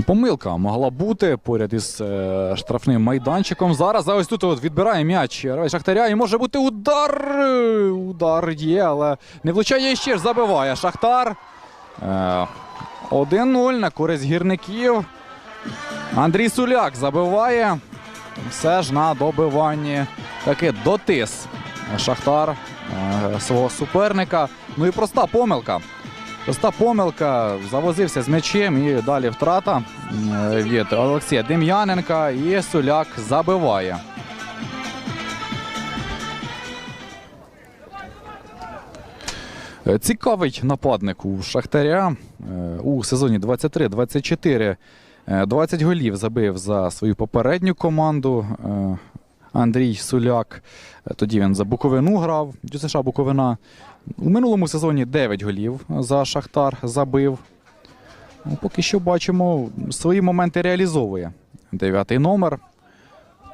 Помилка могла бути поряд із е, штрафним майданчиком. Зараз ось тут от відбирає м'яч Шахтаря. І може бути удар. Удар є, але не влучає ще ж забиває Шахтар. Е, 1-0 на користь гірників. Андрій Суляк забиває. Все ж на добиванні таки дотис Шахтар е, свого суперника. Ну і проста помилка. Проста помилка. Завозився з м'ячем і далі втрата е, від Олексія Дем'яненка. І Суляк забиває. Е, Цікавий нападник у Шахтаря е, у сезоні 23-24. Е, 20 голів забив за свою попередню команду. Андрій Суляк. Е, Тоді він за Буковину грав. ДЮСШ Буковина. У минулому сезоні 9 голів за Шахтар забив. Ну, Поки що бачимо, свої моменти реалізовує. Дев'ятий номер.